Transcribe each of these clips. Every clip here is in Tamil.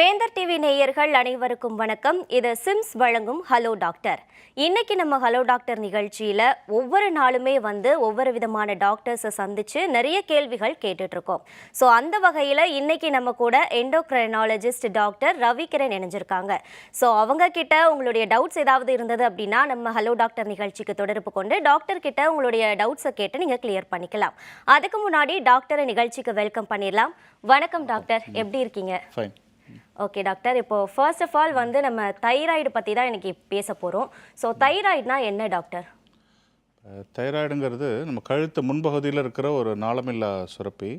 வேந்தர் டிவி நேயர்கள் அனைவருக்கும் வணக்கம். இது சிம்ஸ் வழங்கும் ஹலோ டாக்டர். இன்னைக்கு நம்ம ஹலோ டாக்டர் நிகழ்ச்சியில ஒவ்வொரு நாளுமே வந்து ஒவ்வொரு விதமான டாக்டர்ஸை சந்திச்சு நிறைய கேள்விகள் கேட்டுட்டு இருக்கோம் ஸோ அந்த வகையில இன்னைக்கு நம்ம கூட எண்டோக்ரைனாலஜிஸ்ட் டாக்டர் ரவிகிரண் இணைஞ்சிருக்காங்க. ஸோ அவங்க கிட்ட உங்களுடைய டவுட்ஸ் ஏதாவது இருந்தது அப்படின்னா நம்ம ஹலோ டாக்டர் நிகழ்ச்சிக்கு தொடர்பு கொண்டு டாக்டர் கிட்ட உங்களுடைய டவுட்ஸை கேட்டு நீங்க கிளியர் பண்ணிக்கலாம். அதுக்கு முன்னாடி டாக்டரை நிகழ்ச்சிக்கு வெல்கம் பண்ணிடலாம். வணக்கம் டாக்டர். எப்படி இருக்கீங்க? ஃபைன் ஓகே டாக்டர் இப்போ ஃபர்ஸ்ட் ஆஃப் ஆல் வந்து நம்ம தைராய்டு பற்றி தான் இன்னைக்கு பேச போகிறோம் ஸோ தைராய்டுனா என்ன டாக்டர் தைராய்டுங்கிறது நம்ம கழுத்து முன்பகுதியில் இருக்கிற ஒரு நாளமில்லா சுரப்பி.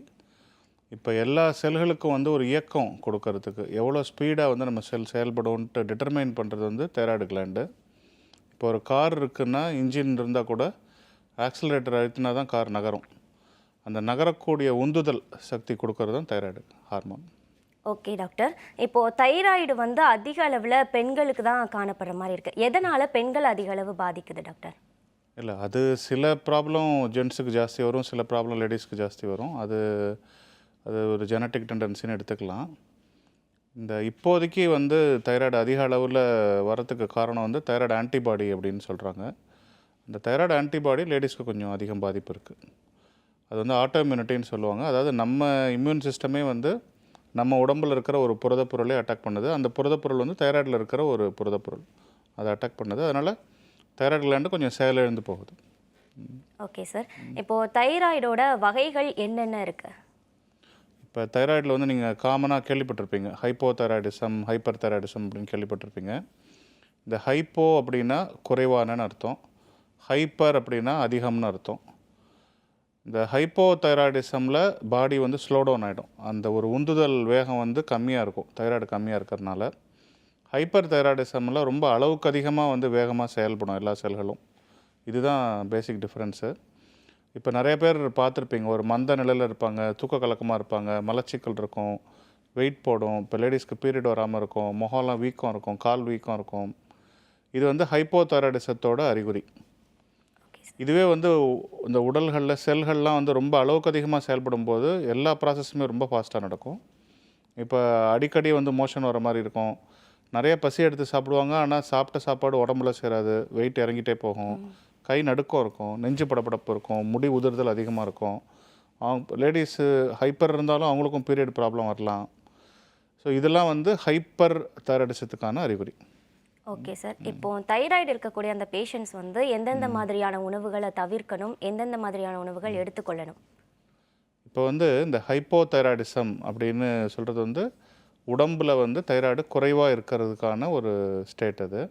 இப்போ எல்லா செல்களுக்கும் வந்து ஒரு இயக்கம் கொடுக்கறதுக்கு எவ்வளோ ஸ்பீடாக வந்து நம்ம செல் செயல்படும்ன்ட்டு டிட்டர்மைன் பண்ணுறது வந்து தைராய்டு கிளாண்டு இப்போ ஒரு கார் இருக்குன்னா இன்ஜின் இருந்தால் கூட ஆக்சிலரேட்டர் அழுத்தினா தான் கார் நகரும். அந்த நகரக்கூடிய உந்துதல் சக்தி கொடுக்கறது தான் தைராய்டு ஹார்மோன் ஓகே டாக்டர். இப்போ தைராய்டு வந்து அதிக அளவில் பெண்களுக்கு தான் காணப்படுற மாதிரி இருக்கு. எதனால பெண்கள் அதிக அளவு பாதிக்குது டாக்டர்? இல்லை அது சில ப்ராப்ளம் ஜென்ஸுக்கு ஜாஸ்தி வரும் சில ப்ராப்ளம் லேடிஸ்க்கு ஜாஸ்தி வரும். அது அது ஒரு ஜெனட்டிக் டெண்டன்சின்னு எடுத்துக்கலாம். இந்த இப்போதைக்கு வந்து தைராய்டு அதிக அளவில் வரத்துக்கு காரணம் வந்து தைராய்டு ஆன்டிபாடி அப்படின்னு சொல்கிறாங்க இந்த தைராய்டு ஆன்டிபாடி லேடிஸ்க்கு கொஞ்சம் அதிகம் பாதிப்பு இருக்குது அது வந்து ஆட்டோ இம்யூனிட்டின்னு சொல்லுவாங்க. அதாவது நம்ம இம்யூன் சிஸ்டமே வந்து நம்ம உடம்புல இருக்கிற ஒரு புரதப் பொருளை அட்டாக் பண்ணுது. அந்த புரதப் பொருள் வந்து தைராய்டில் இருக்கிற ஒரு புரதப் பொருள். அதை அட்டாக் பண்ணுது. அதனால் தைராய்டு கிளாண்டு கொஞ்சம் செயலிழந்து போகுது. ஓகே சார் இப்போ தைராய்டோட வகைகள் என்னென்ன இருக்கு? இப்போ தைராய்டில் வந்து நீங்கள் காமனாக கேள்விப்பட்டிருப்பீங்க. ஹைப்போ தைராய்டிசம் ஹைப்பர் தைராய்டிசம் அப்படின்னு கேள்விப்பட்டிருப்பீங்க. இந்த ஹைப்போ அப்படின்னா குறைவானன்னு அர்த்தம். ஹைப்பர் அப்படின்னா அதிகம்னு அர்த்தம். இந்த ஹைப்போதைராய்டிசமில் பாடி வந்து ஸ்லோ டவுன் ஆகிடும் அந்த ஒரு உந்துதல் வேகம் வந்து கம்மியாக இருக்கும். தைராய்டு கம்மியாக இருக்கிறதுனால. ஹைப்பர் தைராய்டிசமில் ரொம்ப அளவுக்கு அதிகமாக வந்து வேகமாக செயல்படும் எல்லா செல்களும். இதுதான் பேசிக் டிஃப்ரென்ஸு இப்போ நிறைய பேர் பார்த்துருப்பீங்க. ஒரு மந்த நிலையில் இருப்பாங்க தூக்க கலக்கமாக இருப்பாங்க மலச்சிக்கல் இருக்கும் வெயிட் போடும் இப்போ லேடிஸ்க்கு பீரியட் வராமல் இருக்கும் முகம்லாம் வீக்கம் இருக்கும் கால் வீக்கம் இருக்கும். இது வந்து ஹைப்போதைராய்டிசத்தோட அறிகுறி. இதுவே வந்து இந்த உடல்களில் செல்கள்லாம் வந்து ரொம்ப அளவுக்கு அதிகமாக செயல்படும் போது எல்லா ப்ராசஸுமே ரொம்ப ஃபாஸ்ட்டாக நடக்கும். இப்போ அடிக்கடி வந்து மோஷன் வர மாதிரி இருக்கும். நிறைய பசி எடுத்து சாப்பிடுவாங்க. ஆனால் சாப்பிட்ட சாப்பாடு உடம்புல சேராது. வெயிட் இறங்கிட்டே போகும். கை நடுக்கம் இருக்கும். நெஞ்சு படபடப்பு இருக்கும். முடி உதிர்தல் அதிகமாக இருக்கும். அவங்க லேடிஸு ஹைப்பர் இருந்தாலும் அவங்களுக்கும் பீரியட் ப்ராப்ளம் வரலாம். ஸோ இதெல்லாம் வந்து ஹைப்பர் தைராய்டிசத்துக்கான அறிகுறி. Okay sir. இப்போ தைராய்டு இருக்கக்கூடிய அந்த பேஷண்ட்ஸ் வந்து எந்தெந்த மாதிரியான உணவுகளை தவிர்க்கணும்? எந்தெந்த மாதிரியான உணவுகள் எடுத்துக்கொள்ளணும்? இப்போ வந்து இந்த ஹைப்போதைராய்டிசம் அப்படின்னு சொல்கிறது வந்து உடம்பில் வந்து தைராய்டு குறைவாக இருக்கிறதுக்கான ஒரு ஸ்டேட் அது.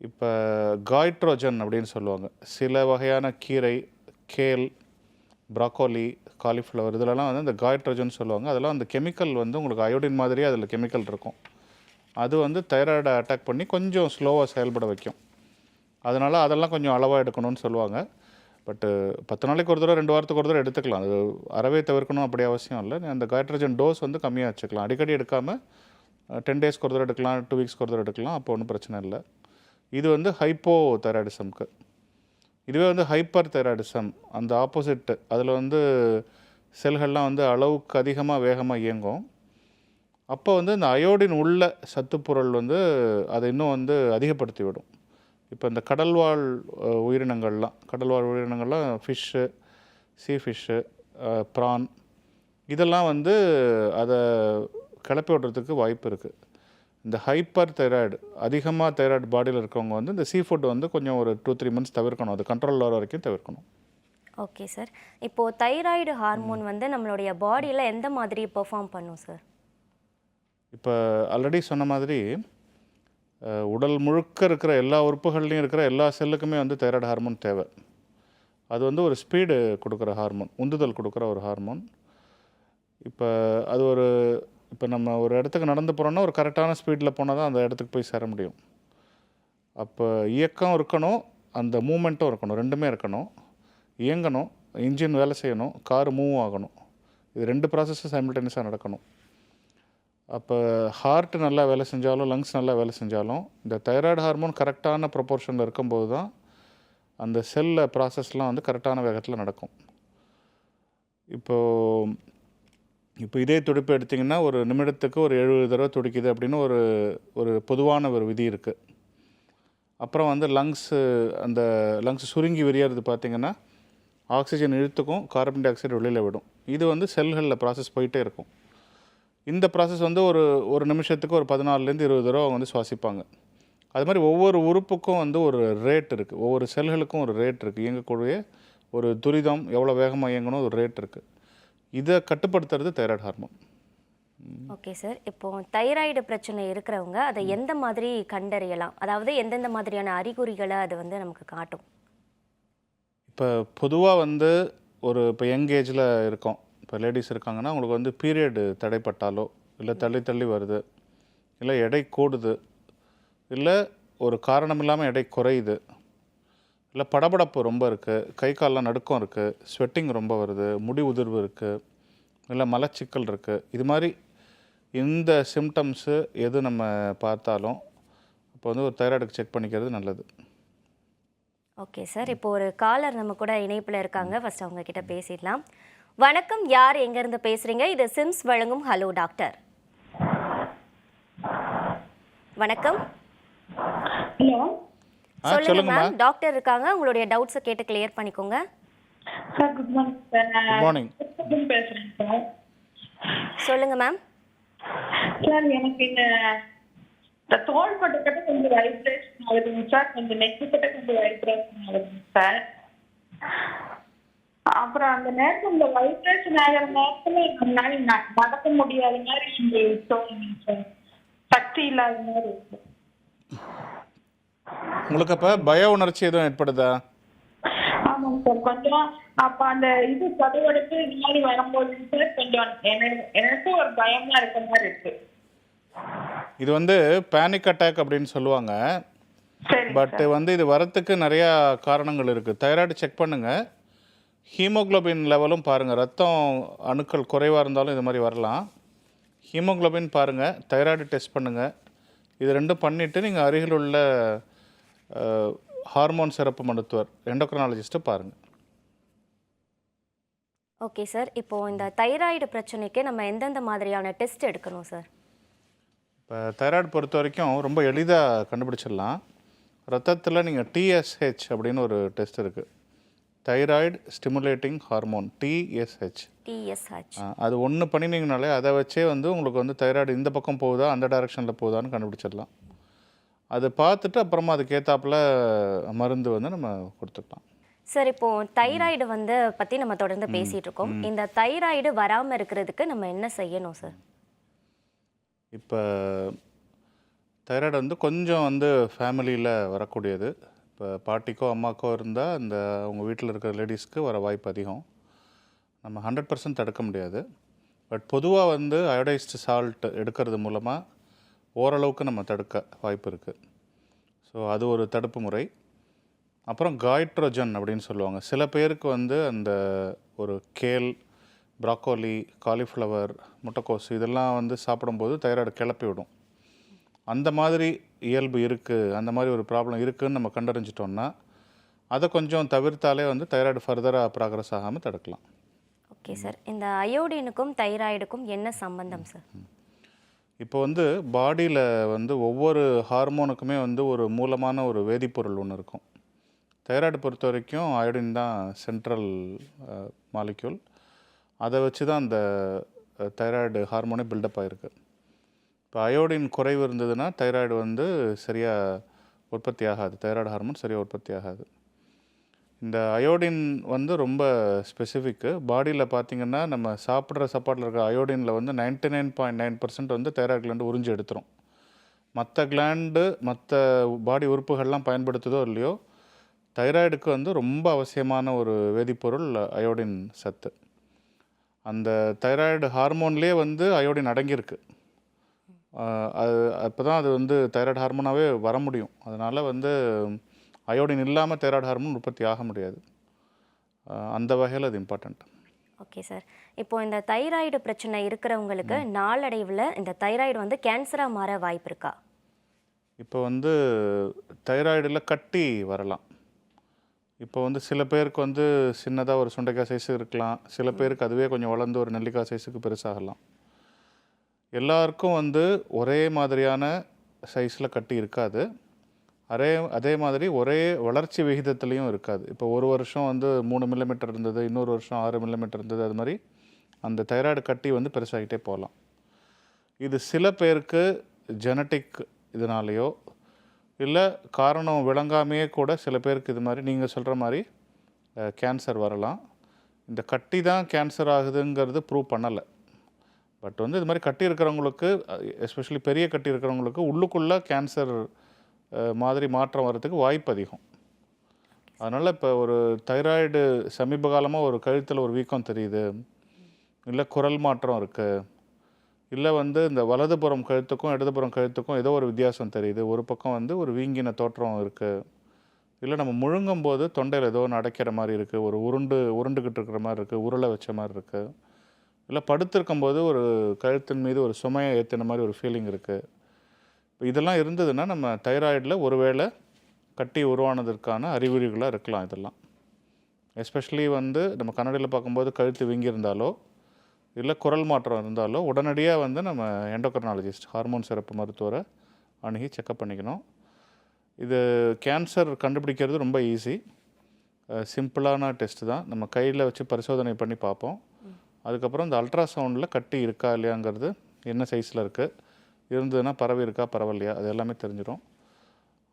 இப்போ காய்ட்ரோஜன் அப்படின்னு சொல்லுவாங்க. சில வகையான கீரை கேல் ப்ராக்கோலி காலிஃப்ளவர் இதிலலாம் வந்து இந்த காய்ட்ரோஜன் சொல்லுவாங்க. அதெல்லாம் அந்த கெமிக்கல் வந்து உங்களுக்கு அயோடின் மாதிரியே அதில் கெமிக்கல் இருக்கும். அது வந்து தைராய்டை அட்டாக் பண்ணி கொஞ்சம் ஸ்லோவாக செயல்பட வைக்கும். அதனால் அதெல்லாம் கொஞ்சம் அளவாக எடுக்கணும்னு சொல்லுவாங்க. பட்டு பத்து நாளைக்கு ஒரு தடவை ரெண்டு வாரத்துக்கு ஒரு தடவை எடுத்துக்கலாம். அது அறவே தவிர்க்கணும் அப்படி அவசியம் இல்லை. அந்த கைட்ரஜன் டோஸ் வந்து கம்மியாக வச்சுக்கலாம். அடிக்கடி எடுக்காமல் டென் டேஸ்க்கு ஒரு தடவை எடுக்கலாம் டூ வீக்ஸ்க்கு ஒரு தடவை எடுக்கலாம். அப்போ ஒன்றும் பிரச்சனை இல்லை. இது வந்து ஹைப்போ தைராய்டிசம்க்கு இதுவே வந்து ஹைப்பர் தைராய்டிசம் அந்த ஆப்போசிட் அதில் வந்து செல்கள்லாம் வந்து அளவுக்கு அதிகமாக வேகமாக இயங்கும். அப்போ வந்து இந்த அயோடின் உள்ள சத்துப்பொருள் வந்து அதை இன்னும் வந்து அதிகப்படுத்தி விடும் இப்போ இந்த கடல்வாழ் உயிரினங்கள்லாம் கடல்வாழ் உயிரினங்கள்லாம் ஃபிஷ்ஷு சீ ஃபிஷ்ஷு ப்ரான் இதெல்லாம் வந்து அதை கிளப்பி விடுறதுக்கு வாய்ப்பு இருக்குது இந்த ஹைப்பர் தைராய்டு அதிகமாக தைராய்டு பாடியில் இருக்கவங்க வந்து இந்த சீ ஃபுட் வந்து கொஞ்சம் ஒரு டூ த்ரீ மந்த்ஸ் தவிர்க்கணும். அது கண்ட்ரோல் வர வரைக்கும் தவிர்க்கணும். ஓகே சார் இப்போது தைராய்டு ஹார்மோன் வந்து நம்மளுடைய பாடியில் எந்த மாதிரி பெர்ஃபார்ம் பண்ணும் சார் இப்போ ஆல்ரெடி சொன்ன மாதிரி உடல் முழுக்க இருக்கிற எல்லா உறுப்புகள்லையும் இருக்கிற எல்லா செல்லுக்குமே வந்து தைராய்டு ஹார்மோன் தேவை. அது வந்து ஒரு ஸ்பீடு கொடுக்குற ஹார்மோன் உந்துதல் கொடுக்குற ஒரு ஹார்மோன் இப்போ அது ஒரு இப்போ நம்ம ஒரு இடத்துக்கு நடந்து போகிறோன்னா ஒரு கரெக்டான ஸ்பீடில் போனால் தான் அந்த இடத்துக்கு போய் சேர முடியும். அப்போ இயக்கம் இருக்கணும் அந்த மூமெண்ட்டும் இருக்கணும் ரெண்டுமே இருக்கணும். இயங்கணும் இன்ஜின் வேலை செய்யணும் கார் மூவ் ஆகணும். இது ரெண்டு ப்ராசஸும் சைமில்டேனியஸாக நடக்கணும். அப்போ ஹார்ட் நல்லா வேலை செஞ்சாலும் லங்ஸ் நல்லா வேலை செஞ்சாலும் இந்த தைராய்டு ஹார்மோன் கரெக்டான ப்ரொப்போர்ஷனில் இருக்கும்போது தான் அந்த செல்ல ப்ராசஸ்லாம் வந்து கரெக்டான வேகத்தில் நடக்கும். இப்போது இப்போ இதே துடிப்பு எடுத்திங்கன்னா ஒரு நிமிடத்துக்கு ஒரு எழுபது தடவை துடிக்குது அப்படின்னு ஒரு ஒரு பொதுவான ஒரு விதி இருக்குது அப்புறம் வந்து லங்ஸு அந்த லங்ஸ் சுருங்கி விரியறது பார்த்திங்கன்னா ஆக்சிஜன் இழுத்துக்கும் கார்பன் டை ஆக்சைடு வெளியில் விடும். இது வந்து செல்களில் ப்ராசஸ் போயிட்டே இருக்கும். இந்த ப்ராசஸ் வந்து ஒரு ஒரு நிமிஷத்துக்கு ஒரு பதினாலுலேருந்து இருபது தடவை அவங்க வந்து சுவாசிப்பாங்க. அது மாதிரி ஒவ்வொரு உறுப்புக்கும் வந்து ஒரு ரேட் இருக்குது ஒவ்வொரு செல்களுக்கும் ஒரு ரேட் இருக்குது இயங்கக்கூடிய ஒரு துரிதம் எவ்வளோ வேகமாக இயங்கணும் ஒரு ரேட் இருக்குது இதை கட்டுப்படுத்துறது தைராய்டு ஹார்மோன் ஓகே சார் இப்போ தைராய்டு பிரச்சனை இருக்கிறவங்க அதை எந்த மாதிரி கண்டறியலாம்? அதாவது எந்தெந்த மாதிரியான அறிகுறிகளை அது வந்து நமக்கு காட்டும்? இப்போ பொதுவாக வந்து ஒரு இப்போ யங் ஏஜில் இருக்கோம். இப்போ லேடிஸ் இருக்காங்கன்னா அவங்களுக்கு வந்து பீரியடு தடைப்பட்டாலோ இல்லை தள்ளி தள்ளி வருது இல்லை எடை கூடுது இல்லை ஒரு காரணம் இல்லாமல் எடை குறையுது இல்லை படபடப்பு ரொம்ப இருக்குது கை காலெலாம் நடுக்கம் இருக்குது ஸ்வெட்டிங் ரொம்ப வருது முடி உதிர்வு இருக்குது இல்லை மலச்சிக்கல் இருக்குது இது மாதிரி இந்த சிம்டம்ஸு எது நம்ம பார்த்தாலும் அப்போ வந்து ஒரு தைராய்டுக்கு செக் பண்ணிக்கிறது நல்லது. ஓகே சார் இப்போ ஒரு காலர் நம்ம கூட இணைப்பில் இருக்காங்க. ஃபஸ்ட் அவங்க கிட்ட பேசிடலாம். வணக்கம் யார் எங்கேருந்து பேசுறீங்க? இது சிம்ஸ் வழங்கும் ஹலோ டாக்டர். வணக்கம். சொல்லுங்க மேம் டாக்டர் இருக்காங்க. உங்களுடைய டவுட்ஸை கேட்டு கிளியர் பண்ணிக்கோங்க. சார் குட் மார்னிங் சார் பேசுறேன் சார் சொல்லுங்க மேம் சார் எனக்கு இந்த இந்த தோள் பட்டு கிட்ட கொஞ்சம் வைப்ரேஷன் ஆகுதுங்க சார் கொஞ்சம் நெக்கு கிட்ட கொஞ்சம் வைப்ரேஷன் ஆகுதுங்க சார் அப்புறம் அந்த நேரத்தில் இந்த வைப்ரேஷன் ஆகிற நேரத்தில் ந- நடக்க முடியாத மாதிரி இங்கே தோணுங்க சார் சக்தி இல்லாத மாதிரி இருக்கு. உங்களுக்கு அப்போ பய உணர்ச்சி எதுவும் ஏற்படுதா? ஆமாங்க சார் கொஞ்சம் அப்ப அந்த இது இந்த மாதிரி வரும்போது சார் கொஞ்சம் எனக்கு ஒரு பயமா இருக்க மாதிரி இருக்கு. இது வந்து பேனிக் அட்டாக் அப்படின்னு சொல்லுவாங்க. பட் வந்து இது வரத்துக்கு நிறையா காரணங்கள் இருக்குது தைராய்டு செக் பண்ணுங்கள் ஹீமோகுளோபின் லெவலும் பாருங்கள் ரத்தம் அணுக்கள் குறைவாக இருந்தாலும் இது மாதிரி வரலாம். ஹீமோகுளோபின் பாருங்கள் தைராய்டு டெஸ்ட் பண்ணுங்கள் இது ரெண்டும் பண்ணிவிட்டு நீங்கள் அருகில் உள்ள ஹார்மோன் சிறப்பு மருத்துவர் எண்டோக்ரனாலஜிஸ்ட்டை பாருங்கள் ஓகே சார் இப்போ இந்த தைராய்டு பிரச்சனைக்கு நம்ம எந்தெந்த மாதிரியான டெஸ்ட் எடுக்கணும் சார்? இப்போ தைராய்டு பொறுத்த வரைக்கும் ரொம்ப எளிதாக கண்டுபிடிச்சிடலாம். ரத்தத்தில் நீங்கள் டிஎஸ்ஹெச் அப்படின்னு ஒரு டெஸ்ட் இருக்குது thyroid stimulating hormone TSH TSH அது ஒன்று பண்ணினீங்கனாலே அதை வச்சே வந்து உங்களுக்கு வந்து தைராய்டு இந்த பக்கம் போகுதா அந்த டைரெக்ஷனில் போகுதான்னு கண்டுபிடிச்சிடலாம். அதை பார்த்துட்டு அப்புறமா அதுக்கேற்றாப்புல மருந்து வந்து நம்ம கொடுத்துக்கலாம். சார் இப்போ தைராய்டு வந்து பத்தி நம்ம தொடர்ந்து பேசிட்டு இருக்கோம் இந்த தைராய்டு வராம இருக்கிறதுக்கு நம்ம என்ன செய்யணும் சார்? இப்போ தைராய்டு வந்து கொஞ்சம் வந்து ஃபேமிலியில் வரக்கூடியது. இப்போ பாட்டிக்கோ அம்மாக்கோ இருந்தால் இந்த அவங்க வீட்டில் இருக்கிற லேடிஸ்க்கு வர வாய்ப்பு அதிகம். நம்ம ஹண்ட்ரட் பர்சன்ட் தடுக்க முடியாது. பட் பொதுவாக வந்து அயோடைஸ்டு சால்ட் எடுக்கிறது மூலமாக ஓரளவுக்கு நம்ம தடுக்க வாய்ப்பு இருக்குது ஸோ அது ஒரு தடுப்பு முறை. அப்புறம் காய்ட்ரோஜன் அப்படின்னு சொல்லுவாங்க. சில பேருக்கு வந்து அந்த ஒரு கேல் ப்ராக்கோலி காலிஃப்ளவர் முட்டைக்கோஸ் இதெல்லாம் வந்து சாப்பிடும்போது தைராய்டு கிளப்பி விடும். அந்த மாதிரி இயல்பு இருக்குது அந்த மாதிரி ஒரு ப்ராப்ளம் இருக்குதுன்னு நம்ம கண்டறிஞ்சிட்டோம்னா அதை கொஞ்சம் தவிர்த்தாலே வந்து தைராய்டு ஃபர்தராக ப்ராக்ரஸ் ஆகாமல் தடுக்கலாம். ஓகே சார் இந்த அயோடினுக்கும் தைராய்டுக்கும் என்ன சம்பந்தம் சார் இப்போ வந்து பாடியில் வந்து ஒவ்வொரு ஹார்மோனுக்குமே வந்து ஒரு மூலமான ஒரு வேதிப்பொருள் ஒன்று இருக்கும். தைராய்டு பொறுத்த வரைக்கும் அயோடின் தான் சென்ட்ரல் மாலிக்யூல் அதை வச்சு தான் அந்த தைராய்டு ஹார்மோனே பில்டப் ஆகிருக்கு இப்போ அயோடின் குறைவு இருந்ததுன்னா தைராய்டு வந்து சரியாக உற்பத்தி ஆகாது. தைராய்டு ஹார்மோன் சரியாக உற்பத்தி ஆகாது. இந்த அயோடின் வந்து ரொம்ப ஸ்பெசிஃபிக்கு பாடியில் பார்த்தீங்கன்னா நம்ம சாப்பிட்ற சாப்பாட்டில் இருக்க அயோடினில் வந்து ninety nine point nine percent வந்து தைராய்டு கிளாண்டு உறிஞ்சி எடுத்துரும். மற்ற கிளாண்டு மற்ற பாடி உறுப்புகள்லாம் பயன்படுத்துதோ இல்லையோ தைராய்டுக்கு வந்து ரொம்ப அவசியமான ஒரு வேதிப்பொருள் அயோடின் சத்து. அந்த தைராய்டு ஹார்மோன்லேயே வந்து அயோடின் அடங்கியிருக்கு. அது அப்போ தான் அது வந்து தைராய்டு ஹார்மோனாகவே வர முடியும். அதனால் வந்து அயோடின் இல்லாமல் தைராய்டு ஹார்மோன் உற்பத்தி ஆக முடியாது. அந்த வகையில் அது இம்பார்ட்டண்ட் ஓகே சார். இப்போ இந்த தைராய்டு பிரச்சனை இருக்கிறவங்களுக்கு நாளடைவில் இந்த தைராய்டு வந்து கேன்சராக மாற வாய்ப்பு இருக்கா? இப்போ வந்து தைராய்டில் கட்டி வரலாம். இப்போ வந்து சில பேருக்கு வந்து சின்னதாக ஒரு சுண்டைக்காய் சைஸு இருக்கலாம். சில பேருக்கு அதுவே கொஞ்சம் வளர்ந்து ஒரு நெல்லிக்காய் சைஸுக்கு பெருசாகலாம். எல்லாருக்கும் வந்து ஒரே மாதிரியான சைஸில் கட்டி இருக்காது. அதே அதே மாதிரி ஒரே வளர்ச்சி விகிதத்துலேயும் இருக்காது. இப்போ ஒரு வருஷம் வந்து மூணு மில்லிமீட்டர் இருந்தது இன்னொரு வருஷம் ஆறு மில்லிமீட்டர் இருந்தது அது மாதிரி அந்த தைராய்டு கட்டி வந்து பெருசாகிட்டே போகலாம். இது சில பேருக்கு ஜெனட்டிக் இதனாலேயோ இல்லை காரணம் விளங்காமையே கூட சில பேருக்கு இது மாதிரி நீங்கள் சொல்கிற மாதிரி கேன்சர் வரலாம். இந்த கட்டி தான் கேன்சர் ஆகுதுங்கிறது ப்ரூவ் பண்ணலை. பட் வந்து இது மாதிரி கட்டி இருக்கிறவங்களுக்கு எஸ்பெஷலி பெரிய கட்டி இருக்கிறவங்களுக்கு உள்ளுக்குள்ளே கேன்சர் மாதிரி மாற்றம் வர்றதுக்கு வாய்ப்பு அதிகம். அதனால் இப்போ ஒரு தைராய்டு சமீப காலமாக ஒரு கழுத்தில் ஒரு வீக்கம் தெரியுது. இல்லை குரல் மாற்றம் இருக்குது இல்லை வந்து இந்த வலதுபுறம் கழுத்துக்கும் இடதுபுறம் கழுத்துக்கும் ஏதோ ஒரு வித்தியாசம் தெரியுது. ஒரு பக்கம் வந்து ஒரு வீங்கின தோற்றம் இருக்குது இல்லை நம்ம முழுங்கும் போது தொண்டையில் ஏதோ ஒன்று அடைக்கிற மாதிரி இருக்குது ஒரு உருண்டு உருண்டுக்கிட்டு இருக்கிற மாதிரி இருக்குது உருளை வச்ச மாதிரி இருக்குது இல்லை படுத்திருக்கும்போது ஒரு கழுத்தின் மீது ஒரு சுமையை ஏற்றின மாதிரி ஒரு ஃபீலிங் இருக்குது இப்போ இதெல்லாம் இருந்ததுன்னா நம்ம தைராய்டில் ஒருவேளை கட்டி உருவானதற்கான அறிகுறிகளாக இருக்கலாம் இதெல்லாம். எஸ்பெஷலி வந்து நம்ம கண்ணாடியில் பார்க்கும்போது கழுத்து வீங்கியிருந்தாலோ இல்லை குரல் மாற்றம் இருந்தாலோ உடனடியாக வந்து நம்ம எண்டோக்ரனாலஜிஸ்ட் ஹார்மோன் சிறப்பு மருத்துவரை அணுகி செக்கப் பண்ணிக்கணும். இது கேன்சர் கண்டுபிடிக்கிறது ரொம்ப ஈஸி சிம்பிளான டெஸ்ட் தான். நம்ம கையில் வச்சு பரிசோதனை பண்ணி பார்ப்போம். அதுக்கப்புறம் இந்த அல்ட்ராசவுண்டில் கட்டி இருக்கா இல்லையாங்கிறது என்ன சைஸில் இருக்குது இருந்ததுன்னா பரவி இருக்கா பரவாயில்லையா அது எல்லாமே தெரிஞ்சிடும்.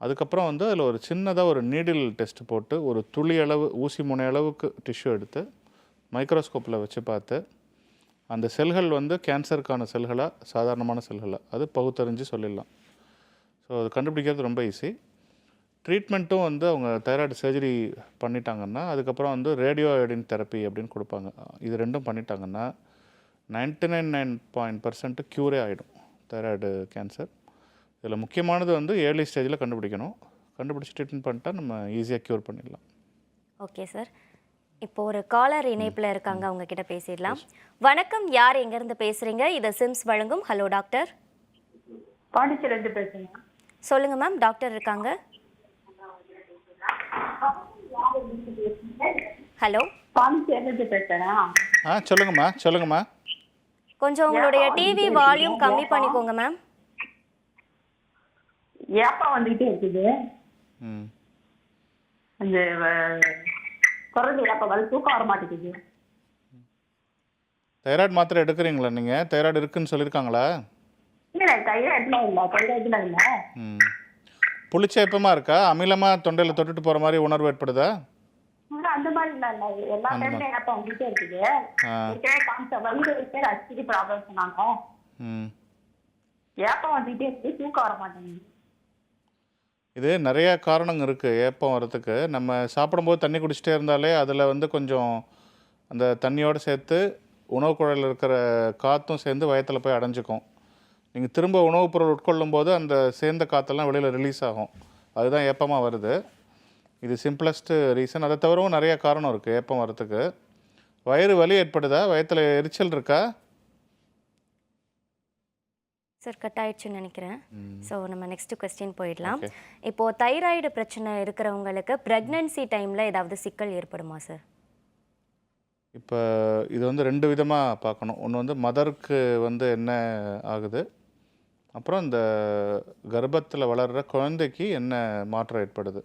அதுக்கப்புறம் வந்து அதில் ஒரு சின்னதாக ஒரு நீடில் டெஸ்ட் போட்டு ஒரு துளி அளவு ஊசி முனை அளவுக்கு டிஷ்யூ எடுத்து மைக்ரோஸ்கோப்பில் வச்சு பார்த்து அந்த செல்கள் வந்து கேன்சருக்கான செல்களாக சாதாரணமான செல்களாக அது பகுத்தறிஞ்சு சொல்லிடலாம். ஸோ அது கண்டுபிடிக்கிறது ரொம்ப ஈஸி ட்ரீட்மெண்ட்டும் வந்து அவங்க தைராய்டு சர்ஜரி பண்ணிட்டாங்கன்னா அதுக்கப்புறம் வந்து ரேடியோ அயோடின் தெரப்பி அப்படின்னு கொடுப்பாங்க. இது ரெண்டும் பண்ணிட்டாங்கன்னா ninety nine nine point percent க்யூரே ஆகிடும் தைராய்டு கேன்சர் இதில் முக்கியமானது வந்து ஏர்லி ஸ்டேஜில் கண்டுபிடிக்கணும். கண்டுபிடிச்சி ட்ரீட்மெண்ட் பண்ணிட்டா நம்ம ஈஸியாக க்யூர் பண்ணிடலாம். ஓகே சார் இப்போ ஒரு காலர் இணைப்பில் இருக்காங்க அவங்க கிட்ட பேசிடலாம். வணக்கம் யார் எங்கேருந்து பேசுறீங்க? இது சிம்ஸ் வழங்கும். ஹலோ டாக்டர் பாண்டிச்சேரிலேருந்து பேசுங்க சொல்லுங்க மேம் டாக்டர் இருக்காங்க. ஹலோ? ஆ சொல்லுங்கம்மா சொல்லுங்கம்மா. கொஞ்சம் உங்களுடைய டிவி வால்யூம் கம்மி பண்ணிக்கோங்க மேம் ஏப்பா வந்துகிட்டே இருக்குது? ம். அந்த குறைஞ்ச ஏப்பா வந்து தூக்கம் வர மாட்டேங்குது. தைராய்டு மாத்திரை எடுக்கிறீங்களா நீங்கள் தைராய்டு இருக்குன்னு சொல்லியிருக்காங்களா? இல்லை தைராய்டுலாம் இல்லை தைராய்டுலாம் இல்லை. ம். புளிச்ச எப்பமாக இருக்கா? அமிலமாக தொண்டையில் தொட்டுட்டு போகிற மாதிரி உணர்வு ஏற்படுதா? அந்த மாதிரி இல்லை இல்லை. எல்லா டைம்லையும் ஏப்பா வந்துகிட்டே இருக்குது. ஆ. ஏற்கனவே காமிச்ச வயிறு ரிப்பேர் அடிக்கடி ப்ராப்ளம் சொன்னாங்க. ம். ஏப்பா வந்துகிட்டே இருக்குது. தூக்கம் வர மாட்டேங்குது. இது நிறைய காரணங்க இருக்குது ஏப்பம் வரத்துக்கு நம்ம சாப்பிடும்போது தண்ணி குடிச்சிட்டே இருந்தாலே அதில் வந்து கொஞ்சம் அந்த தண்ணியோடு சேர்த்து உணவு குழாயில் இருக்கிற காற்றும் சேர்ந்து வயத்தில் போய் அடைஞ்சிக்கும். நீங்கள் திரும்ப உணவுப் பொருள் உட்கொள்ளும் போது அந்த சேர்ந்த காற்றெல்லாம் வெளியில் ரிலீஸ் ஆகும். அதுதான் ஏப்பமாக வருது. இது சிம்பிளஸ்ட்டு ரீசன் அதை தவிரவும் நிறைய காரணம் இருக்குது ஏப்பம் வரத்துக்கு. வயிறு வலி ஏற்படுதா? வயத்தில் எரிச்சல் இருக்கா? சார் கட் ஆயிடுச்சுன்னு நினைக்கிறேன். ஸோ நம்ம நெக்ஸ்ட் கொஸ்டின் போயிடலாம். Okay. இப்போ தைராய்டு பிரச்சனை இருக்கிறவங்களுக்கு பிரெக்னன்சி டைமில் ஏதாவது சிக்கல் ஏற்படுமா சார் இப்போ இது வந்து ரெண்டு விதமாக பார்க்கணும். ஒன்று வந்து மதருக்கு வந்து என்ன ஆகுது? அப்புறம் இந்த கர்ப்பத்தில் வளர்கிற குழந்தைக்கு என்ன மாற்றம் ஏற்படுது?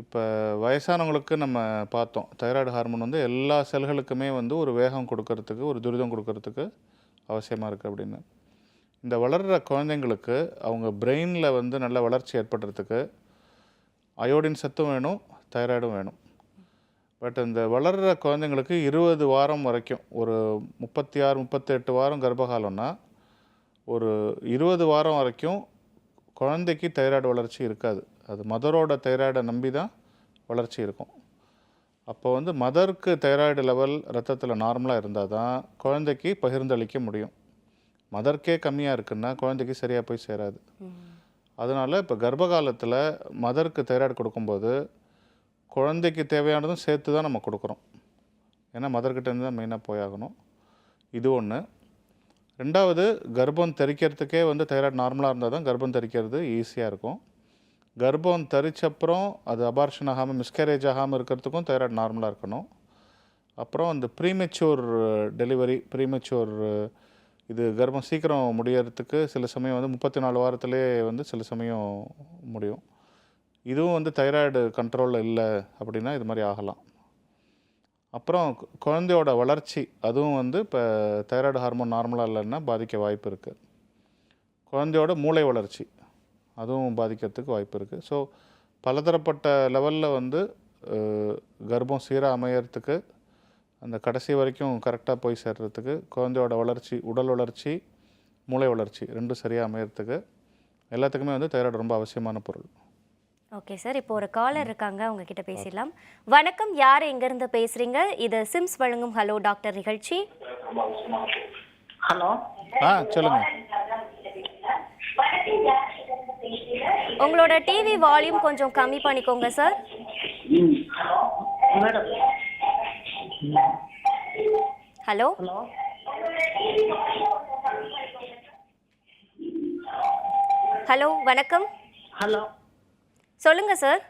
இப்போ வயசானவங்களுக்கு நம்ம பார்த்தோம் தைராய்டு ஹார்மோன் வந்து எல்லா செல்களுக்குமே வந்து ஒரு வேகம் கொடுக்கறதுக்கு ஒரு துரிதம் கொடுக்கறதுக்கு அவசியமாக இருக்குது அப்படின்னு. இந்த வளர்கிற குழந்தைங்களுக்கு அவங்க பிரெயினில் வந்து நல்ல வளர்ச்சி ஏற்படுறதுக்கு அயோடின் சத்தும் வேணும் தைராய்டும் வேணும். பட் இந்த வளர்கிற குழந்தைங்களுக்கு இருபது வாரம் வரைக்கும் ஒரு முப்பத்தி ஆறு முப்பத்தெட்டு வாரம் கர்ப்பகாலம்னா ஒரு இருபது வாரம் வரைக்கும் குழந்தைக்கு தைராய்டு வளர்ச்சி இருக்காது. அது மதரோட தைராய்டை நம்பி தான் வளர்ச்சி இருக்கும். அப்போ வந்து மதருக்கு தைராய்டு லெவல் ரத்தத்தில் நார்மலாக இருந்தால் தான் குழந்தைக்கு பகிர்ந்தளிக்க முடியும். மதர்க்கே கம்மியாக இருக்குன்னா குழந்தைக்கு சரியாக போய் சேராது. அதனால் இப்போ கர்ப்ப காலத்தில் மதருக்கு தைராய்டு கொடுக்கும்போது குழந்தைக்கு தேவையானதும் சேர்த்து தான் நம்ம கொடுக்குறோம். ஏன்னா மதர்கிட்டேருந்து தான் மெயினாக போயாகணும். இது ஒன்று ரெண்டாவது கர்ப்பம் தெரிக்கிறதுக்கே வந்து தைராய்டு நார்மலாக இருந்தால் தான் கர்ப்பம் தெரிக்கிறது ஈஸியாக இருக்கும். கர்ப்பம் தரிச்சப்புறம் அது அபார்ஷன் ஆகாமல் மிஸ்கேரேஜ் ஆகாமல் இருக்கிறதுக்கும் தைராய்டு நார்மலாக இருக்கணும். அப்புறம் அந்த ப்ரீமெச்சூர் டெலிவரி ப்ரீமெச்சூர் இது கர்ப்பம் சீக்கிரம் முடியறதுக்கு சில சமயம் வந்து முப்பத்தி நாலு வாரத்திலே வந்து சில சமயம் முடியும். இதுவும் வந்து தைராய்டு கண்ட்ரோலில் இல்லை அப்படின்னா இது மாதிரி ஆகலாம். அப்புறம் குழந்தையோட வளர்ச்சி அதுவும் வந்து இப்போ தைராய்டு ஹார்மோன் நார்மலாக இல்லைன்னா பாதிக்க வாய்ப்பு இருக்குது குழந்தையோட மூளை வளர்ச்சி அதுவும் பாதிக்கிறதுக்கு வாய்ப்பு இருக்குது ஸோ பலதரப்பட்ட லெவலில் வந்து கர்ப்பம் சீராக அமையறதுக்கு அந்த கடைசி வரைக்கும் கரெக்டாக போய் சேர்றதுக்கு குழந்தையோட வளர்ச்சி உடல் வளர்ச்சி மூளை வளர்ச்சி ரெண்டும் சரியாக அமையறதுக்கு எல்லாத்துக்குமே வந்து தைராய்டு ரொம்ப அவசியமான பொருள். ஓகே சார் இப்போ ஒரு காலர் இருக்காங்க அவங்க கிட்ட பேசிடலாம். வணக்கம் யார் எங்கேருந்து பேசுறீங்க? இது சிம்ஸ் வழங்கும் ஹலோ டாக்டர் நிகழ்ச்சி. ஹலோ. ஆ சொல்லுங்கள் உங்களோட டிவி வால்யூம் கொஞ்சம் கம்மி பண்ணிக்கோங்க சார். ஹலோ. ஹலோ வணக்கம். ஹலோ. சொல்லுங்க சார்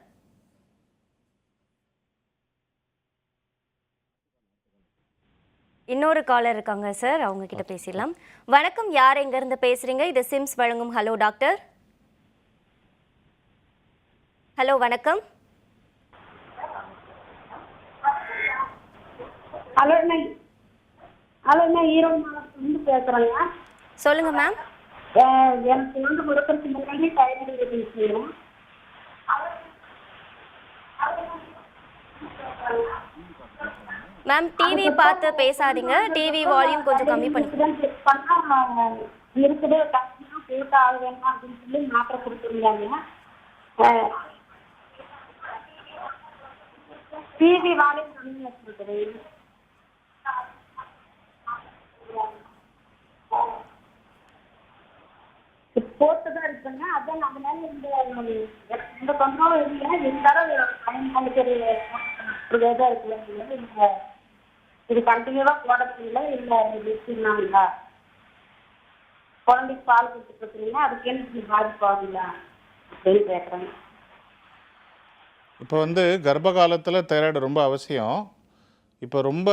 இன்னொரு காலர் இருக்காங்க சார் அவங்க கிட்ட பேசிடலாம். வணக்கம். யார் எங்க இருந்து பேசுறீங்க? இது சிம்ஸ் வழங்கும். ஹலோ டாக்டர் ஹலோ வணக்கம். ஹலோ நான் ஹலோ நான் ஈரோடு பேசுகிறேங்க சொல்லுங்க மேம் எனக்கு வந்து முடக்கிறதுக்கு முன்னாடி டைராய்டு மேம் டிவி பார்த்து பேசாதீங்க. டிவி வால்யூம் கொஞ்சம் கம்மி பண்ணி செக் பண்ணால் இருக்குது கம்மியாக போட்டு ஆக அப்படின்னு சொல்லி மாத்திரை கொடுத்துருந்தாங்க டிவி வால்யூம் கம்மி வச்சுருக்குறேன் போட்டு தான் இருக்குங்க. அதான் அதனால இந்த இந்த தொந்தரவு இல்லை. இருந்தாலும் பயன்பாடு இது கண்டினியூவாக இல்லை குழந்தைக்கு பால் கொடுத்துட்டு அதுக்கு என்ன பாதிப்பு ஆகுங்களா அப்படின்னு இப்போ வந்து கர்ப்ப காலத்தில் தைராய்டு ரொம்ப அவசியம். இப்போ ரொம்ப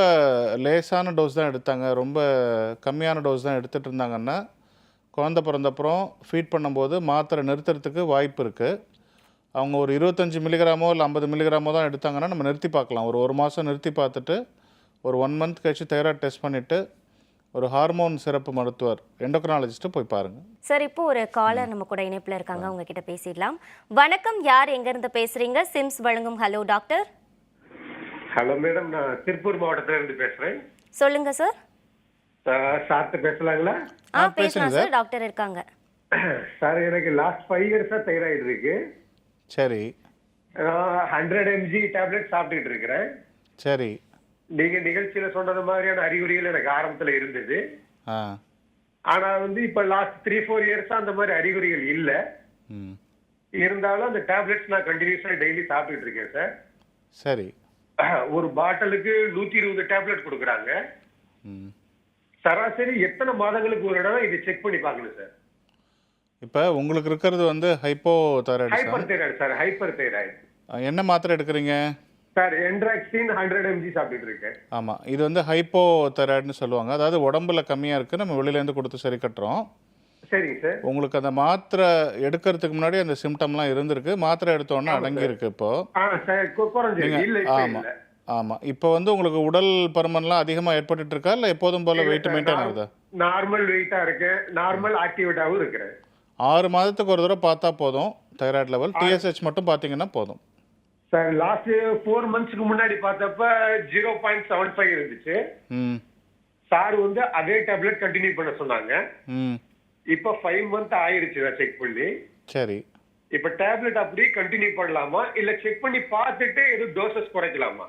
லேசான டோஸ் தான் எடுத்தாங்க. ரொம்ப கம்மியான டோஸ் தான் எடுத்துகிட்டு இருந்தாங்கன்னா குழந்த பிறந்தப்புறம் ஃபீட் பண்ணும்போது மாத்திரை நிறுத்துறதுக்கு வாய்ப்பு இருக்குது அவங்க ஒரு இருபத்தஞ்சி மில்லிகிராமோ இல்லை ஐம்பது மில்லிகிராமோ தான் எடுத்தாங்கன்னா நம்ம நிறுத்தி பார்க்கலாம். ஒரு ஒரு மாதம் நிறுத்தி பார்த்துட்டு ஒரு ஒன் மந்த் கழிச்சு தைராய்டு டெஸ்ட் பண்ணிவிட்டு ஒரு ஹார்மோன் சிறப்பு மருத்துவர் எண்டோக்ராலஜிஸ்ட்டு போய் பாருங்கள் சார் இப்போ ஒரு காலர் நம்ம கூட இணைப்பில் இருக்காங்க. அவங்க கிட்ட பேசிடலாம். வணக்கம். யார் எங்க இருந்து பேசுறீங்க? சிம்ஸ் வழங்கும். ஹலோ டாக்டர் ஹலோ மேடம் நான் திருப்பூர் மாவட்டத்துல இருந்து பேசுறேன். சொல்லுங்க சார் சார் சார்ட்ட பேசலாங்களா? ஆ பேசலாம் சார். டாக்டர் இருக்காங்க. சார் எனக்கு லாஸ்ட் ஃபைவ் இயர்ஸா தைராய்டு இருக்கு. சரி. ஹண்ட்ரட் எம்ஜி டேப்லெட் சாப்பிட்டுட்டு இருக்கிறேன். சரி. நீங்க நிகழ்ச்சியில சொன்னது மாதிரியான அறிகுறிகள் எனக்கு ஆரம்பத்துல இருந்தது. ஆனா வந்து இப்ப லாஸ்ட் த்ரீ ஃபோர் இயர்ஸா அந்த மாதிரி அறிகுறிகள் இல்ல. இருந்தாலும் அந்த டேப்லெட்ஸ் நான் கண்டினியூஸா டெய்லி சாப்பிட்டுட்டு இருக்கேன் சார் சரி. ஒரு பாட்டிலுக்கு நூத்தி இருபது டேப்லெட் கொடுக்குறாங்க. சராசரி எத்தனை மாதங்களுக்கு ஒரு இடம் இதை செக் பண்ணி பார்க்கணும் சார் இப்போ உங்களுக்கு இருக்கிறது வந்து hypothyroidism hyperthyroid sir hyperthyroid என்ன மாத்திரை எடுக்கிறீங்க? சார் என்ட்ராக்சின் ஹண்ட்ரட் எம்ஜி சாப்பிட்டுட்டு இருக்கேன். ஆமாம் இது வந்து ஹைப்போ தைராய்டுன்னு சொல்லுவாங்க. அதாவது உடம்புல கம்மியாக இருக்குது நம்ம வெளியிலேருந்து கொடுத்து சரி கட்டுறோம். சரிங்க சார் உங்களுக்கு அந்த மாத்திரை எடுக்கிறதுக்கு முன்னாடி அந்த சிம்டம்லாம் இருந்திருக்கு. மாத்திரை எடுத்தோன்னே அடங்கியிருக்கு இப்போ. ஆமாம் ஆமாம் இப்போ வந்து உங்களுக்கு உடல் பருமன்லாம் அதிகமாக ஏற்பட்டுட்டு இருக்கா? இல்லை எப்போதும் போல் வெயிட் மெயின்டைன் ஆகுதா? நார்மல் வெயிட்டா இருக்கேன். நார்மல் ஆக்டிவேட்டாவும் இருக்கிறேன். ஆறு மாதத்துக்கு ஒரு தடவை பார்த்தா போதும் தைராய்டு லெவல் டிஎஸ்ஹெச் மட்டும் பார்த்தீங்கன்னா போதும். சார் லாஸ்ட் ஃபோர் மந்த்ஸ்க்கு முன்னாடி பார்த்தப்ப ஜீரோ பாயிண்ட் செவன் ஃபைவ் இருந்துச்சு. ம். சார் வந்து அதே டேப்லெட் கண்டினியூ பண்ண சொன்னாங்க. ம். இப்ப ஃபைவ் மந்த் ஆயிருச்சு நான் செக் பண்ணி. சரி. இப்ப டேப்லெட் அப்படியே கண்டினியூ பண்ணலாமா? இல்ல செக் பண்ணி பார்த்துட்டு எதுவும் டோசஸ் குறைக்கலாமா?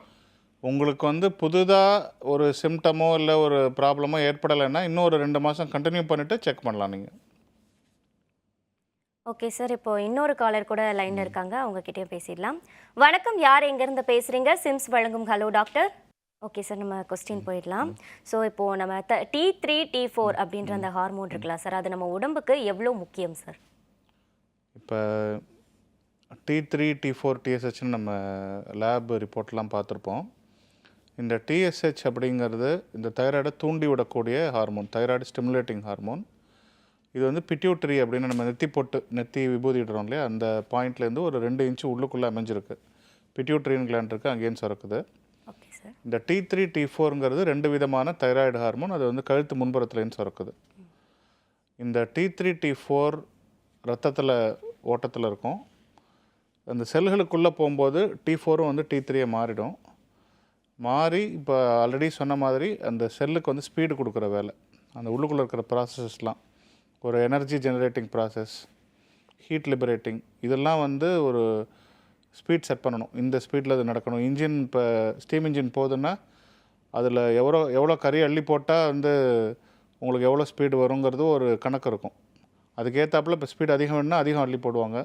உங்களுக்கு வந்து புதுதாக ஒரு சிம்டமோ இல்லை ஒரு ப்ராப்ளமோ ஏற்படலைன்னா இன்னும் ஒரு ரெண்டு மாதம் கண்டினியூ பண்ணிவிட்டு செக் பண்ணலாம் நீங்கள் ஓகே சார் இப்போ இன்னொரு காலர் கூட லைன்ல இருக்காங்க. அவங்க கிட்டயும் பேசிடலாம். வணக்கம் யார் எங்க இருந்து பேசுறீங்க? சிம்ஸ் வழங்கும் ஹலோ டாக்டர் ஓகே சார் நம்ம கொஸ்டின் போயிடலாம். ஸோ இப்போ நம்ம டி த்ரீ டி ஃபோர் அப்படின்ற அந்த ஹார்மோன் இருக்குல்ல சார் அது நம்ம உடம்புக்கு எவ்வளோ முக்கியம் சார்? இப்போ டி த்ரீ டி ஃபோர் டிஎஸ்ஹெச்னு நம்ம லேப் ரிப்போர்ட்லாம் பார்த்துருப்போம். இந்த டிஎஸ்ஹெச் அப்படிங்கிறது இந்த தைராய்டை தூண்டி விடக்கூடிய ஹார்மோன் தைராய்டு ஸ்டிமுலேட்டிங் ஹார்மோன் இது வந்து பிட்யூட்டரி அப்படின்னு நம்ம நெத்தி பொட்டு நெத்தி விபூதி இடுறோம் இல்லையா? அந்த பாயிண்ட்லேருந்து ஒரு ரெண்டு இன்ச்சு உள்ளுக்குள்ளே அமைஞ்சிருக்கு. பிட்யூட்ரின் கிளாண்ட் இருக்குது அங்கேயும் சுரக்குது. இந்த டி த்ரீ டி ஃபோருங்கிறது ரெண்டு விதமான தைராய்டு ஹார்மோன் அது வந்து கழுத்து முன்புறத்துலேருந்து சுரக்குது. இந்த டி த்ரீ டி ஃபோர் ரத்தத்தில் ஓட்டத்தில் இருக்கும். அந்த செல்களுக்குள்ளே போகும்போது டி ஃபோரும் வந்து டி த்ரீயை மாறிடும். மாறி இப்போ ஆல்ரெடி சொன்ன மாதிரி அந்த செல்லுக்கு வந்து ஸ்பீடு கொடுக்குற வேலை. அந்த உள்ளுக்குள்ளே இருக்கிற ப்ராசஸஸ்லாம் ஒரு energy generating process heat liberating இதெல்லாம் வந்து ஒரு ஸ்பீட் செட் பண்ணணும். இந்த ஸ்பீடில் அது நடக்கணும். இன்ஜின் இப்போ ஸ்டீம் இன்ஜின் போகுதுன்னா அதில் எவ்வளோ எவ்வளோ கறி அள்ளி போட்டால் வந்து உங்களுக்கு எவ்வளோ ஸ்பீடு வருங்கிறது ஒரு கணக்கு இருக்கும். அதுக்கேற்றாப்புல இப்போ ஸ்பீடு அதிகம் வேணும்னா அதிகம் அள்ளி போடுவாங்க.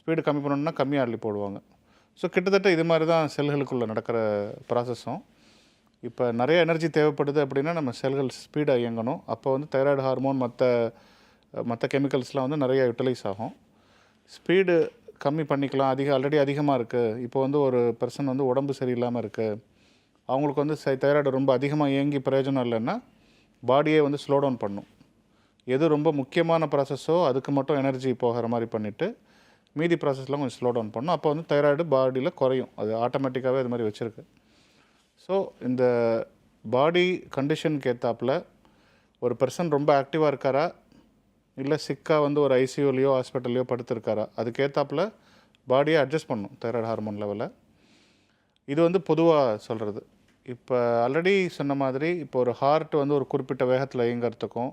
ஸ்பீடு கம்மி பண்ணணும்னா கம்மியாக அள்ளி போடுவாங்க. ஸோ கிட்டத்தட்ட இது மாதிரி தான் செல்களுக்குள்ளே நடக்கிற ப்ராசஸும் இப்போ நிறைய எனர்ஜி தேவைப்படுது அப்படின்னா நம்ம செல்கள் ஸ்பீடாக இயங்கணும். அப்போ வந்து தைராய்டு ஹார்மோன் மற்ற மற்ற கெமிக்கல்ஸ்லாம் வந்து நிறைய யூட்டிலைஸ் ஆகும். ஸ்பீடு கம்மி பண்ணிக்கலாம். அதிக ஆல்ரெடி அதிகமாக இருக்குது இப்போ வந்து ஒரு பர்சன் வந்து உடம்பு சரியில்லாமல் இருக்குது அவங்களுக்கு வந்து தைராய்டு ரொம்ப அதிகமாக இயங்கி பிரயோஜனம் இல்லைன்னா பாடியே வந்து ஸ்லோ டவுன் பண்ணும். எது ரொம்ப முக்கியமான ப்ராசஸோ அதுக்கு மட்டும் எனர்ஜி போகிற மாதிரி பண்ணிவிட்டு மீதி ப்ராசஸ்லாம் கொஞ்சம் ஸ்லோ டவுன் பண்ணும். அப்போ வந்து தைராய்டு பாடியில் குறையும். அது ஆட்டோமேட்டிக்காகவே அது மாதிரி வச்சுருக்கு. ஸோ இந்த பாடி கண்டிஷனுக்கு ஏற்றாப்புல ஒரு பர்சன் ரொம்ப ஆக்டிவாக இருக்காரா இல்லை சிக்காக வந்து ஒரு ஐசியூலையோ ஹாஸ்பிட்டல்லையோ படுத்திருக்காரா? அதுக்கேற்றாப்புல பாடியை அட்ஜஸ்ட் பண்ணும் தைராய்டு ஹார்மோன் லெவலில் இது வந்து பொதுவாக சொல்கிறது இப்போ ஆல்ரெடி சொன்ன மாதிரி இப்போ ஒரு ஹார்ட் வந்து ஒரு குறிப்பிட்ட வேகத்தில் இயங்கிறதுக்கும்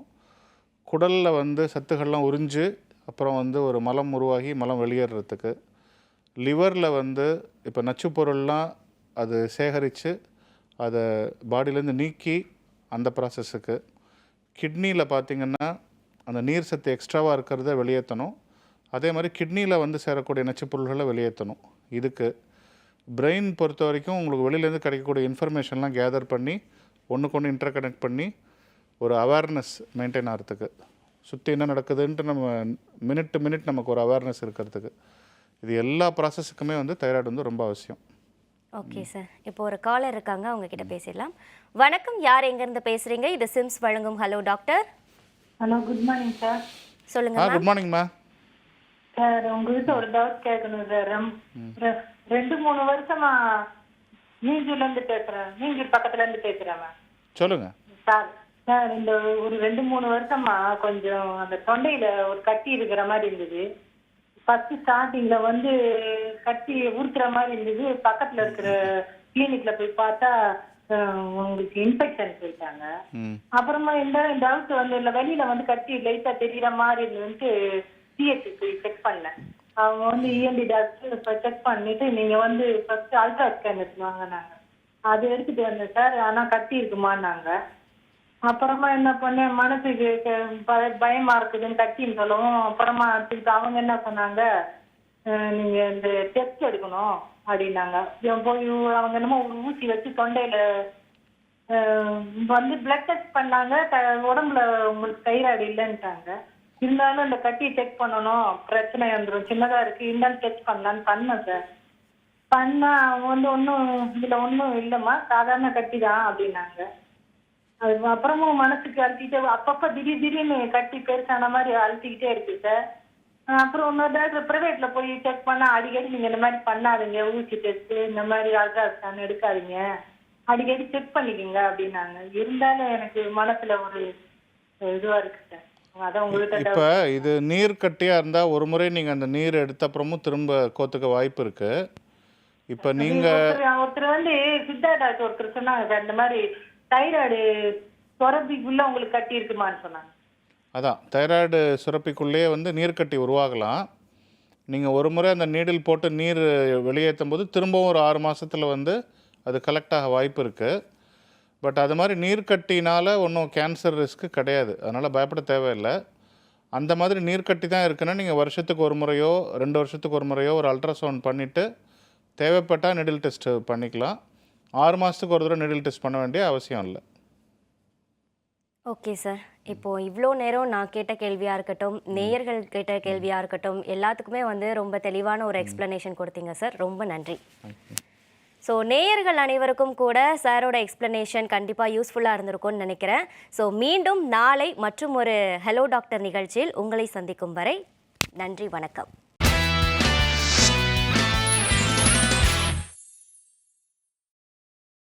குடலில் வந்து சத்துக்கள்லாம் உறிஞ்சு அப்புறம் வந்து ஒரு மலம் உருவாகி மலம் வெளியேறதுக்கு லிவரில் வந்து இப்போ நச்சு பொருள்லாம் அது சேகரித்து அதை பாடியிலேருந்து நீக்கி அந்த ப்ராசஸுக்கு கிட்னியில் பார்த்திங்கன்னா அந்த நீர் சத்து எக்ஸ்ட்ராவாக இருக்கிறத வெளியேற்றணும் அதே மாதிரி கிட்னியில் வந்து சேரக்கூடிய நச்சுப் பொருள்களை வெளியேற்றணும் இதுக்கு பிரெயின் பொறுத்த வரைக்கும் உங்களுக்கு வெளியிலேருந்து கிடைக்கக்கூடிய இன்ஃபர்மேஷன்லாம் கேதர் பண்ணி ஒன்றுக்கு ஒன்று இன்டர் கனெக்ட் பண்ணி ஒரு அவேர்னஸ் மெயின்டைன் ஆகிறதுக்கு. சுற்றி என்ன நடக்குதுன்ட்டு நம்ம மினிட் டு மினிட் நமக்கு ஒரு அவேர்னஸ் இருக்கிறதுக்கு. இது எல்லா ப்ராசஸுக்குமே வந்து தைராய்டு வந்து ரொம்ப அவசியம். ஓகே சார் இப்போ ஒரு காலர் இருக்காங்க அவங்க கிட்ட பேசிடலாம். வணக்கம் யார் எங்கேருந்து பேசுறீங்க? இது சிம்ஸ் வழங்கும். Hello doctor hello good morning sir சொல்லுங்க ஆ குட் மார்னிங்மா சார் உங்ககிட்ட ஒரு டவுட் கேட்கணும் சார் ரெம்- ரெண்டு மூணு வருஷமா மீஞ்சூர்ல இருந்து பேசுறேன். மீஞ்சூர் பக்கத்துல இருந்து பேசுறேன் மேம் சொல்லுங்கள் சார் சார் இந்த ஒரு ரெண்டு மூணு வருஷமா கொஞ்சம் அந்த தொண்டையில ஒரு கட்டி இருக்கிற மாதிரி இருந்தது. ஃபர்ஸ்ட் ஸ்டார்டிங்ல வந்து கட்டி உறுத்துற மாதிரி இருந்தது. பக்கத்துல இருக்கிற கிளினிக்ல போய் பார்த்தா உங்களுக்கு இன்ஃபெக்ஷன் சொல்லிட்டாங்க ம். அப்புறமா இந்த டவுட் வந்து இல்ல வெளியில வந்து கட்டி லைட்டா தெரியற மாதிரி இருந்துட்டு சிஹெச் போய் செக் பண்ணேன். அவங்க வந்து இஎன்டி டாக்டர் செக் பண்ணிட்டு நீங்க வந்து ஃபர்ஸ்ட் அல்ட்ரா ஸ்கேன் எடுத்துவாங்க நாங்க. அது எடுத்துட்டு வந்தேன் சார் ஆனா கட்டி இருக்குமான்னாங்க. அப்புறமா என்ன பண்ணேன்? மனசுக்கு பயமா இருக்குதுன்னு கட்டின்னு சொல்லவும் அப்புறமா அவங்க என்ன சொன்னாங்க? நீங்க இந்த டெஸ்ட் எடுக்கணும். அப்படின்னாங்க. போய் அவங்க என்னமோ ஒரு ஊசி வச்சு தொண்டையில வந்து பிளட் டெஸ்ட் பண்ணாங்க. த- உடம்புல உங்களுக்கு தைராய்டு இல்லைன்ட்டாங்க. இருந்தாலும் இந்த கட்டியை செக் பண்ணணும். பிரச்சனை வந்துடும் சின்னதா இருக்கு. இருந்தாலும் டெஸ்ட் பண்ணலான்னு பண்ணேன் சார் பண்ணா அவங்க வந்து ஒன்றும் இதுல ஒன்றும் இல்லைம்மா. சாதாரண கட்டி தான் அப்படின்னாங்க. அது அப்புறமும் மனசுக்கு அழுத்திட்டே அப்பப்ப திடீர் திடீர்னு கட்டி பெருசான மாதிரி அழுத்திக்கிட்டே இருக்கு சார். அப்புறம் இன்னொரு பிரைவேட்ல போய் செக் பண்ணா அடிக்கடி நீங்க இந்த மாதிரி பண்ணாதீங்க ஊசி டெஸ்ட் இந்த மாதிரி அல்ட்ராசவுண்ட் எடுக்காதீங்க. அடிக்கடி செக் பண்ணிக்கோங்க அப்படின்னாங்க. இருந்தாலும் எனக்கு மனசுல ஒரு இதுவா இருக்கு சார். இப்போ இது நீர் கட்டியாக இருந்தால் ஒரு முறை நீங்கள் அந்த நீர் எடுத்த அப்புறமும் திரும்ப கோத்துக்க வாய்ப்பு இருக்குது இப்போ நீங்கள் ஒருத்தர் ஒருத்தர் வந்து சித்தா டாக்டர் ஒருத்தர் சொன்னாங்க சார் இந்த மாதிரி தைராய்டு சுரப்பிக்குள்ள உங்களுக்கு கட்டி இருக்குமான்னு சொன்னாங்க. அதான் தைராய்டு சுரப்பிக்குள்ளேயே வந்து நீர்க்கட்டி உருவாகலாம். நீங்கள் ஒரு முறை அந்த நீடில் போட்டு நீர் வெளியேற்றும் போது திரும்பவும் ஒரு ஆறு மாதத்தில் வந்து அது கலெக்ட் ஆக வாய்ப்பு இருக்குது பட் அது மாதிரி நீர்க்கட்டினால் ஒன்றும் கேன்சர் ரிஸ்க்கு கிடையாது. அதனால் பயப்பட தேவையில்லை. அந்த மாதிரி நீர்க்கட்டி தான் இருக்குன்னா நீங்கள் வருஷத்துக்கு ஒரு முறையோ ரெண்டு வருஷத்துக்கு ஒரு முறையோ ஒரு அல்ட்ராசவுண்ட் பண்ணிவிட்டு தேவைப்பட்டால் நெடில் டெஸ்ட்டு பண்ணிக்கலாம். ஆறு மாதத்துக்கு ஒரு தடவை நெடில் டெஸ்ட் பண்ண வேண்டிய அவசியம் இல்லை. Okay sir. இப்போ இவ்வளோ நேரம் நான் கேட்ட கேள்வியாக இருக்கட்டும் நேயர்கள் கேட்ட கேள்வியாக இருக்கட்டும் எல்லாத்துக்குமே வந்து ரொம்ப தெளிவான ஒரு எக்ஸ்ப்ளனேஷன் கொடுத்தீங்க சார். ரொம்ப நன்றி. ஸோ நேயர்கள் அனைவருக்கும் கூட சாரோட எக்ஸ்ப்ளனேஷன் கண்டிப்பாக யூஸ்ஃபுல்லாக இருந்திருக்கும்னு நினைக்கிறேன். ஸோ மீண்டும் நாளை மற்றும் ஒரு ஹலோ டாக்டர் நிகழ்ச்சியில் உங்களை சந்திக்கும் வரை நன்றி வணக்கம்.